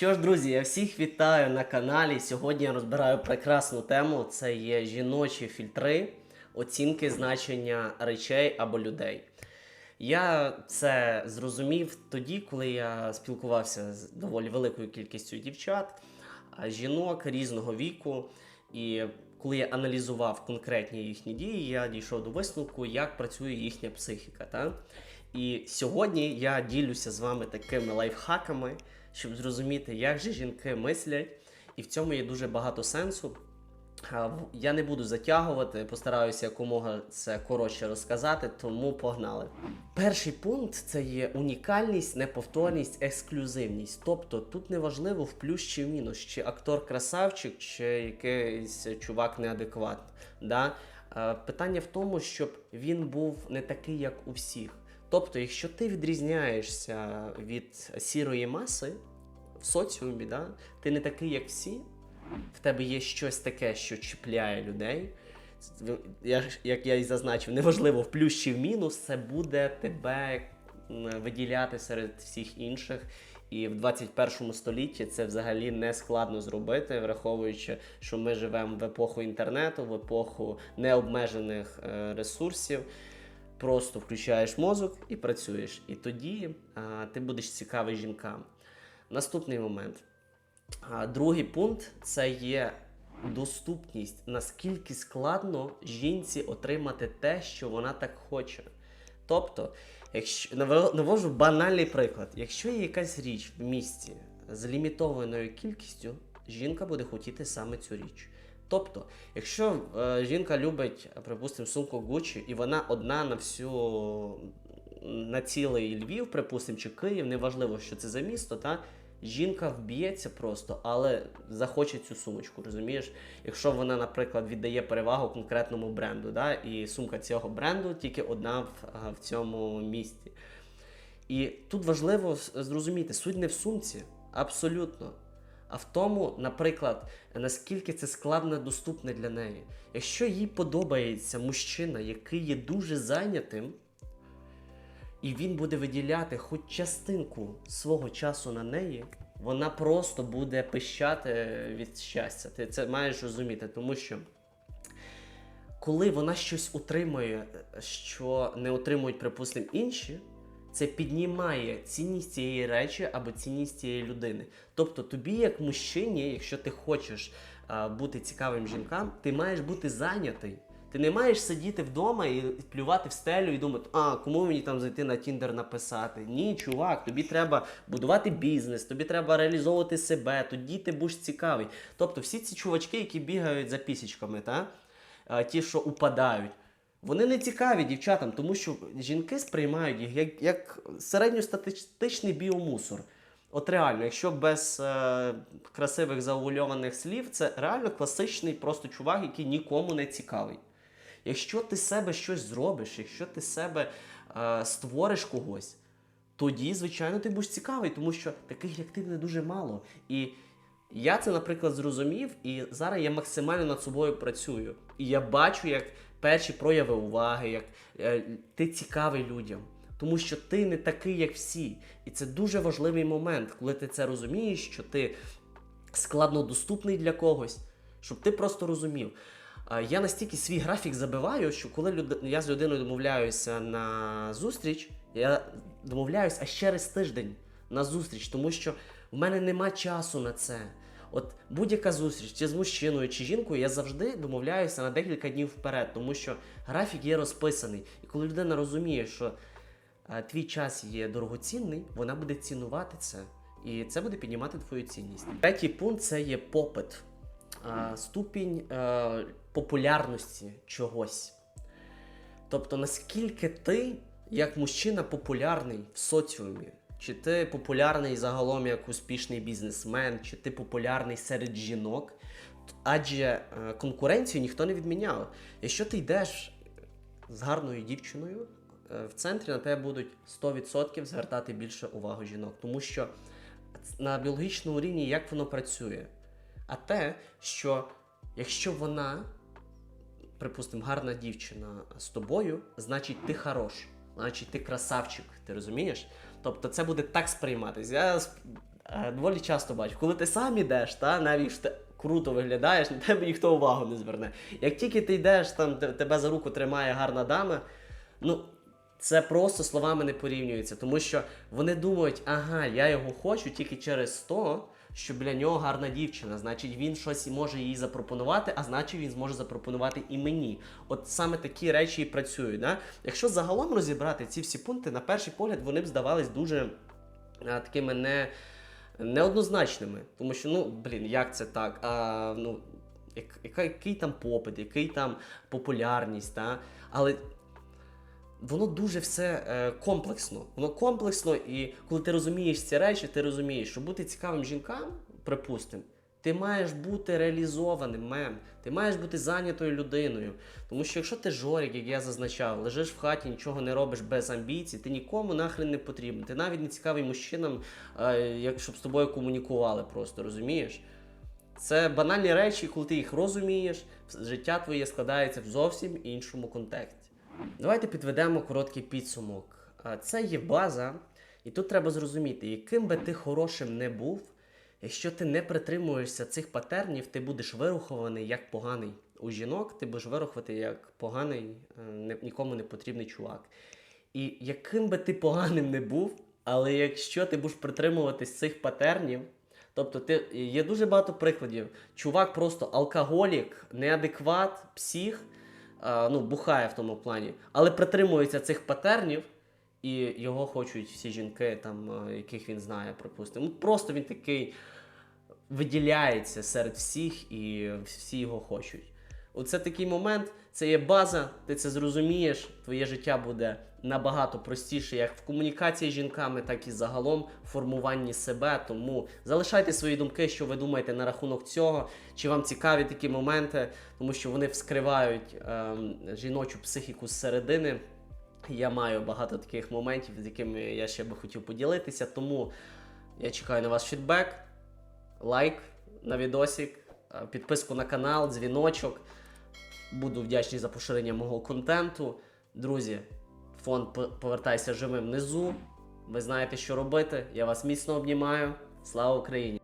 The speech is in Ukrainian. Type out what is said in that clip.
Що ж, друзі, я всіх вітаю на каналі. Сьогодні я розбираю прекрасну тему. Це є жіночі фільтри, оцінки значення речей або людей. Я це зрозумів тоді, коли я спілкувався з доволі великою кількістю дівчат, жінок різного віку. І коли я аналізував конкретні їхні дії, я дійшов до висновку, як працює їхня психіка. Та? І сьогодні я ділюся з вами такими лайфхаками, щоб зрозуміти, як же жінки мислять, і в цьому є дуже багато сенсу. Я не буду затягувати, постараюся якомога це коротше розказати, тому погнали. Перший пункт це є унікальність, неповторність, ексклюзивність. Тобто тут не важливо в плюс чи в мінус, чи актор красавчик, чи якийсь чувак неадекватний. Да? Питання в тому, щоб він був не такий, як у всіх. Тобто, якщо ти відрізняєшся від сірої маси в соціумі, да? ти не такий, як всі, в тебе є щось таке, що чіпляє людей. Я, як я і зазначив, неважливо в плюс чи в мінус, це буде тебе виділяти серед всіх інших. І в 21 столітті це взагалі не складно зробити, враховуючи, що ми живемо в епоху інтернету, в епоху необмежених е, ресурсів. Просто включаєш мозок і працюєш. І тоді а, ти будеш цікавий жінкам. Наступний момент. Другий пункт це є доступність. Наскільки складно жінці отримати те, що вона так хоче. Тобто, якщо навожу банальний приклад, якщо є якась річ в місті з лімітованою кількістю, жінка буде хотіти саме цю річ. Тобто, якщо е, жінка любить, припустимо, сумку Gucci, і вона одна на всю на цілий Львів, припустимо, чи Київ, неважливо, що це за місто, та жінка вб'ється просто, але захоче цю сумочку, розумієш? Якщо вона, наприклад, віддає перевагу конкретному бренду, да, і сумка цього бренду тільки одна в, в цьому місті. І тут важливо зрозуміти, суть не в сумці, абсолютно. А в тому, наприклад, наскільки це складно доступне для неї. Якщо їй подобається мужчина, який є дуже зайнятим, і він буде виділяти хоч частинку свого часу на неї, вона просто буде пищати від щастя. Ти це маєш розуміти, тому що коли вона щось утримує, е, що не отримують, припустимо, інші, це піднімає цінність цієї речі або цінність цієї людини. Тобто, тобі, як мужчині, якщо ти хочеш а, бути цікавим жінкам, ти маєш бути зайнятий. Ти не маєш сидіти вдома і плювати в стелю і думати, а кому мені там зайти на Тіндер написати. Ні, чувак, тобі треба будувати бізнес, тобі треба реалізовувати себе, тоді ти будеш цікавий. Тобто, всі ці чувачки, які бігають за пісічками, та? ті, що упадають. Вони не цікаві дівчатам, тому що жінки сприймають їх як, як середньостатистичний біомусор. От реально, якщо без е, красивих заувульованих слів, це реально класичний просто чувак, який нікому не цікавий. Якщо ти себе щось зробиш, якщо ти себе е, створиш когось, тоді, звичайно, ти будеш цікавий, тому що таких, як ти, не дуже мало. І я це, наприклад, зрозумів, і зараз я максимально над собою працюю. І я бачу, як перші прояви уваги, як е, ти цікавий людям. Тому що ти не такий, як всі. І це дуже важливий момент, коли ти це розумієш, що ти складнодоступний для когось, щоб ти просто розумів. Я настільки свій графік забиваю, що коли люд... я з людиною домовляюся на зустріч, я домовляюся аж через тиждень на зустріч, тому що в мене нема часу на це. От будь-яка зустріч, чи з мужчиною, чи жінкою, я завжди домовляюся на декілька днів вперед, тому що графік є розписаний. І коли людина розуміє, що е, твій час є дорогоцінний, вона буде цінувати це. І це буде піднімати твою цінність. Третій пункт це є попит, а, ступінь е, популярності чогось. Тобто, наскільки ти, як мужчина, популярний в соціумі, чи ти популярний загалом як успішний бізнесмен, чи ти популярний серед жінок, адже е, конкуренцію ніхто не відміняв. Якщо ти йдеш з гарною дівчиною, е, в центрі на тебе будуть 100% звертати більше увагу жінок, тому що на біологічному рівні як воно працює. А те, що якщо вона, припустимо, гарна дівчина з тобою, значить ти хорош, значить ти красавчик, ти розумієш? Тобто це буде так сприйматися. Я е, доволі часто бачу, коли ти сам ідеш, та навіть ти круто виглядаєш, на тебе ніхто увагу не зверне. Як тільки ти йдеш, там тебе за руку тримає гарна дама, ну. Це просто словами не порівнюється, тому що вони думають, ага, я його хочу тільки через то, що біля нього гарна дівчина. Значить, він щось може їй запропонувати, а значить він зможе запропонувати і мені. От саме такі речі і працюють. Да? Якщо загалом розібрати ці всі пункти, на перший погляд вони б здавались дуже а, такими не, неоднозначними. Тому що, ну, блін, як це так? А, ну, як, який там попит, який там популярність, та? але воно дуже все е, комплексно. Воно комплексно, і коли ти розумієш ці речі, ти розумієш, що бути цікавим жінкам, припустимо, ти маєш бути реалізованим мем, ти маєш бути зайнятою людиною. Тому що якщо ти жорік, як я зазначав, лежиш в хаті, нічого не робиш без амбіцій, ти нікому нахрен не потрібен. Ти навіть не цікавий мужчинам, е, як, щоб з тобою комунікували просто, розумієш? Це банальні речі, коли ти їх розумієш, життя твоє складається в зовсім іншому контексті. Давайте підведемо короткий підсумок. Це є база, і тут треба зрозуміти, яким би ти хорошим не був, якщо ти не притримуєшся цих патернів, ти будеш вирухований як поганий. У жінок ти будеш вирухувати як поганий, е, нікому не потрібний чувак. І яким би ти поганим не був, але якщо ти будеш притримуватись цих патернів, тобто ти, є дуже багато прикладів. Чувак просто алкоголік, неадекват, псих, ну, бухає в тому плані, але притримується цих патернів, і його хочуть всі жінки, там, яких він знає, припустимо. Ну, просто він такий виділяється серед всіх, і всі його хочуть. Оце такий момент, це є база, ти це зрозумієш, твоє життя буде набагато простіше, як в комунікації з жінками, так і загалом в формуванні себе. Тому залишайте свої думки, що ви думаєте на рахунок цього, чи вам цікаві такі моменти, тому що вони вскривають ем, жіночу психіку зсередини. Я маю багато таких моментів, з якими я ще би хотів поділитися. Тому я чекаю на ваш фідбек, лайк на відосик, е, підписку на канал, дзвіночок. Буду вдячний за поширення мого контенту. Друзі, фонд Повертайся живим внизу. Ви знаєте, що робити. Я вас міцно обнімаю. Слава Україні!